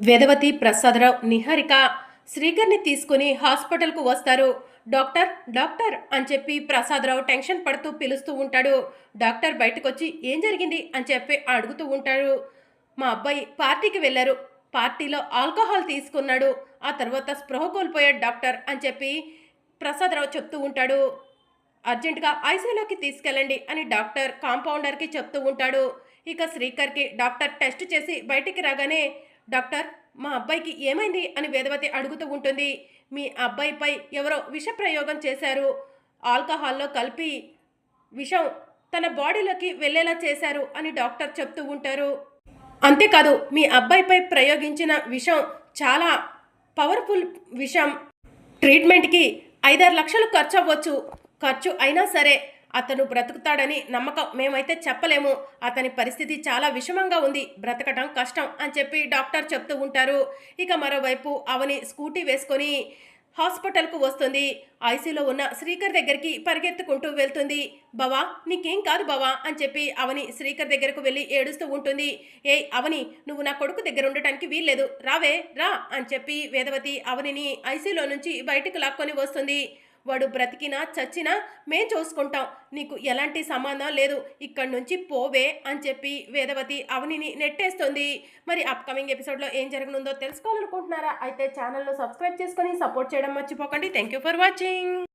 వేదవతి ప్రసాదరావు నిహారిక శ్రీకర్ని తీసుకుని హాస్పిటల్కు వస్తారు. డాక్టర్ డాక్టర్ అని చెప్పి ప్రసాదరావు టెన్షన్ పడుతూ పిలుస్తూ ఉంటాడు. డాక్టర్ బయటకు వచ్చి ఏం జరిగింది అని చెప్పి అడుగుతూ ఉంటాడు. మా అబ్బాయి పార్టీకి వెళ్ళారు. పార్టీలో ఆల్కహాల్ తీసుకున్నాడు. ఆ తర్వాత స్పృహ కోల్పోయాడు డాక్టర్ అని చెప్పి ప్రసాదరావు చెప్తూ ఉంటాడు. అర్జెంటుగా ఐసీయూలోకి తీసుకెళ్ళండి అని డాక్టర్ కాంపౌండర్కి చెప్తూ ఉంటాడు. ఇక శ్రీకర్కి డాక్టర్ టెస్ట్ చేసి బయటికి రాగానే డాక్టర్ మా అబ్బాయికి ఏమైంది? అని వేదవతి అడుగుతూ ఉంటుంది. మీ అబ్బాయిపై ఎవరో విష ప్రయోగం చేశారు. ఆల్కహాల్లో కలిపి విషం తన బాడీలోకి వెళ్ళేలా చేశారు అని డాక్టర్ చెప్తూ ఉంటారు. అంతేకాదు మీ అబ్బాయిపై ప్రయోగించిన విషం చాలా పవర్ఫుల్ విషం. ట్రీట్మెంట్కి ఐదారు లక్షలు ఖర్చు అవ్వచ్చు ఖర్చు అయినా సరే అతను బ్రతుకుతాడని నమ్మకం మేమైతే చెప్పలేము. అతని పరిస్థితి చాలా విషమంగా ఉంది. బ్రతకటం కష్టం అని చెప్పి డాక్టర్ చెప్తూ ఉంటారు. ఇక మరోవైపు అవని స్కూటీ వేసుకొని హాస్పిటల్కు వస్తుంది. ఐసీలో ఉన్న శ్రీకర్ దగ్గరికి పరిగెత్తుకుంటూ వెళ్తుంది. బావా నీకేం కాదు బావా అని చెప్పి అవని శ్రీకర్ దగ్గరకు వెళ్ళి ఏడుస్తూ ఉంటుంది. ఏ అవని నువ్వు నా కొడుకు దగ్గర ఉండటానికి వీల్లేదు. రావే రా అని చెప్పి వేదవతి అవనిని ఐసీలో నుంచి బయటకు లాక్కొని వస్తుంది. వాడు బ్రతికినా చచ్చినా మేం చూసుకుంటాం. నీకు ఎలాంటి సంబంధం లేదు. ఇక్కడి నుంచి పోవే అని చెప్పి వేదవతి అవనిని నెట్టేస్తుంది. మరి అప్కమింగ్ ఎపిసోడ్లో ఏం జరగనుందో తెలుసుకోవాలనుకుంటున్నారా? అయితే ఛానల్ను సబ్స్క్రైబ్ చేసుకొని సపోర్ట్ చేయడం మర్చిపోకండి. Thank you for watching